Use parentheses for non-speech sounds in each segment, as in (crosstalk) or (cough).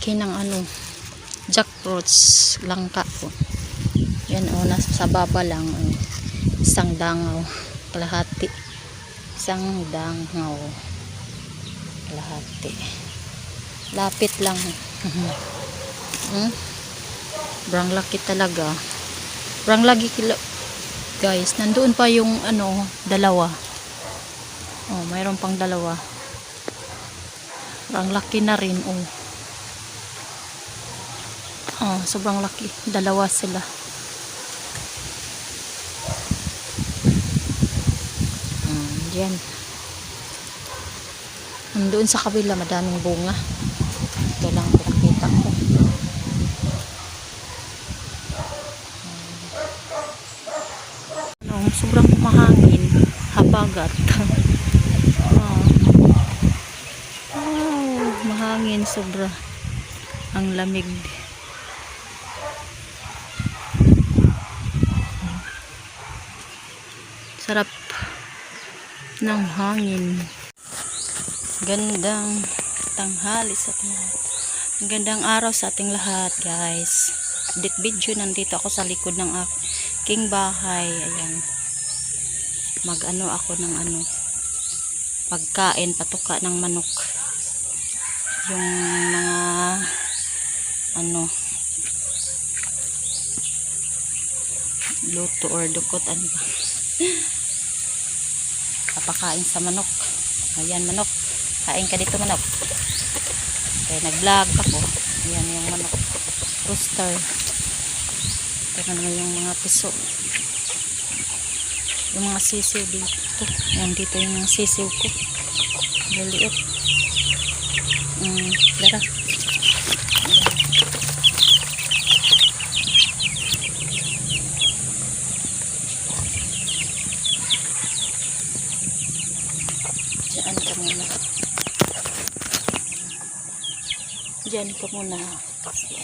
laki ng ano, jackfruits, langka po. Yan o, nasa sa baba lang. oh. Isang dangaw, kalahati. Isang dangaw, kalahati. Lapit lang. (laughs) hmm? Brang laki talaga. Brang lagi kila guys, nandoon pa yung ano, dalawa. Oh, mayroon pang dalawa. Brang laki na rin, oh. Oh, sobrang laki. Dalawa sila. Mm, yan. Doon sa kabila, madaming bunga. Ito lang ang pinakita ko. Ano, sobrang mahangin. Habagat. oh. (laughs) Oh, mahangin sobra. Ang lamig. Sarap ng hangin. Gandang tanghali sa ating lahat. Gandang araw sa ating lahat, guys. Dit video nandito ako sa likod ng aking bahay. Ayan. Mag-ano ako ng ano pagkain, patuka ng manok. Yung mga ano luto or dukot ano ba papakain sa manok. Ayan manok. Kain ka dito manok. Kaya nag vlog ako. Ayan yung manok. Rooster. Ito naman yung mga piso. Yung mga sisiw dito. Ayan dito yung sisiw ko. Liliit mm, dara Diyan ka muna. Diyan ka muna. Kasi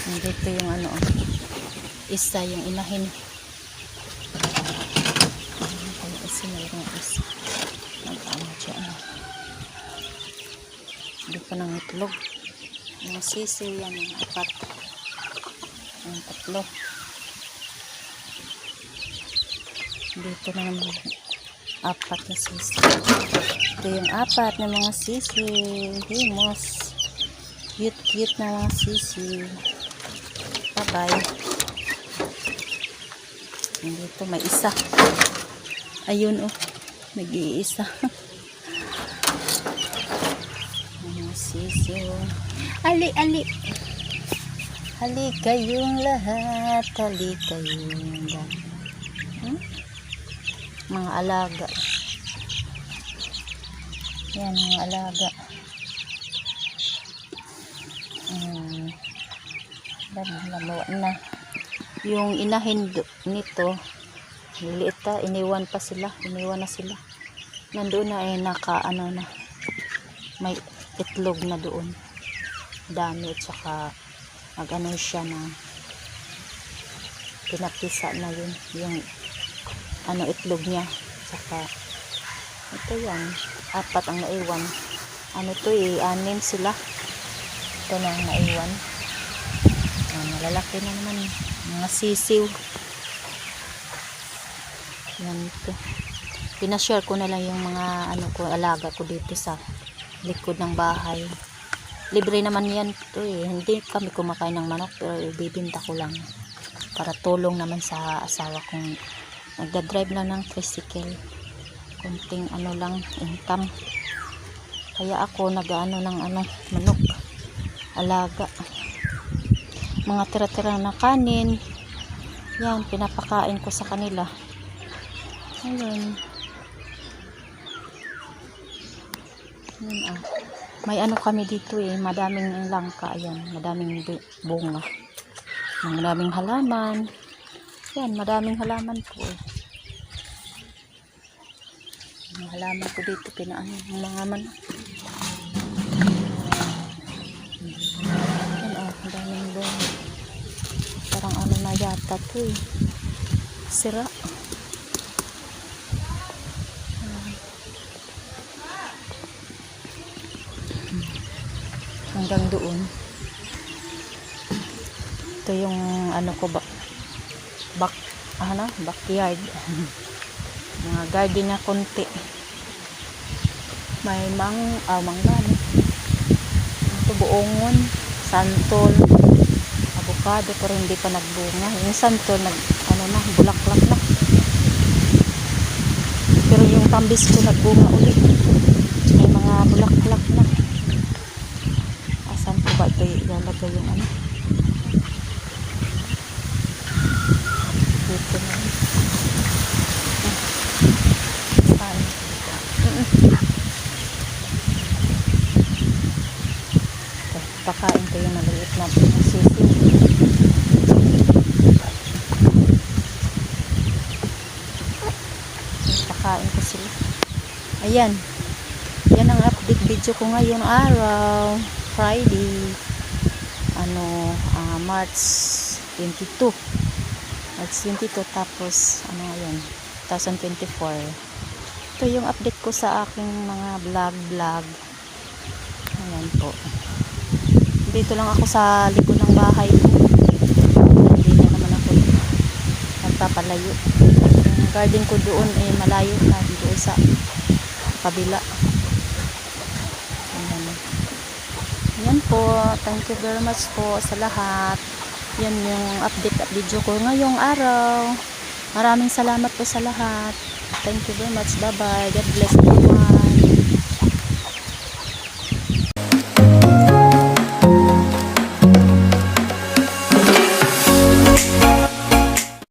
Nandito yung ano. Isa yung inahin. Isa na lang ang isa. Nagpaano siya. Ano. Hindi pa nang itlog. Mga sisiw yan. Mga apat. Ang tatlo. Dito na naman. Apat na sisiw. Ito yung apat na mga sisiw. Himos. Cute-cute na mga sisiw. Bye-bye. Dito may isa. Ayun oh. nag-iisa. (laughs) Mga sisiw. Ali, ali. Hali kayong lahat. Hali kayong lahat. Hmm? Mga alaga. Yan, mga alaga. Hmm. Lalawa na. Yung inahin nito, Liliit pa, iniwan pa sila. Iniwan na sila. Nandoon na eh, naka ano na. May itlog na doon. Dami at saka nag ano siya na pinapisa na yun. Yung ano itlog niya. Saka ito yan. Apat ang naiwan. Ano to eh, anim sila. Ito na naiwan. Ayan, malalaki na naman. Mga sisiw. Yan ito. Pinashare ko na lang yung mga ano ko, alaga ko dito sa likod ng bahay. Libre naman yan to eh. Hindi kami kumakain ng manok pero ibibinta ko lang. Para tulong naman sa asawa kong nagda-drive lang ng tricycle. Kunting ano lang income. Kaya ako nag-ano ng ano, manok. Alaga. Mga tira-tira na kanin. Yan, pinapakain ko sa kanila. Ayun. Ayun ah. May ano kami dito eh. Madaming langka. Ayan. Madaming bu- bunga. Madaming halaman. Yan. Madaming halaman po eh. Mga halaman ko dito. Pinaano. Yung mga manok. Yan ah. Madaming bunga. Ano na yata to eh. Sira. hanggang doon. Ito yung ano ko ba? Back ano? Backyard. (laughs) Mga garden na konti. May mang ah, mangga no? ito buongon santol avocado pero hindi pa nagbunga. Yung santol nag ano na bulaklak na. Pero yung tambis ko nagbunga ulit. May mga bulaklak na. Asan ko ba ito ilalagay yung ano? Dito na. Pakain ko yung maliit na sisi pakain ko sila ayan. Yan ang update video ko ngayon araw Friday ano ah, March 22 March 22 tapos ano yun 2024 ito yung update ko sa aking mga vlog vlog. Ayan po. Dito lang ako sa likod ng bahay ko. Hindi na naman ako nagpapalayo. Yung garden ko doon eh malayo na doon sa kabila ayan yan po. Thank you very much po sa lahat. Yan yung update at video ko ngayong araw. Maraming salamat po sa lahat. Thank you very much. Bye-bye. God bless you.